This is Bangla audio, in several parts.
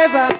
Cuerva.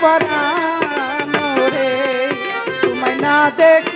পরানো রে তুমি না দেখ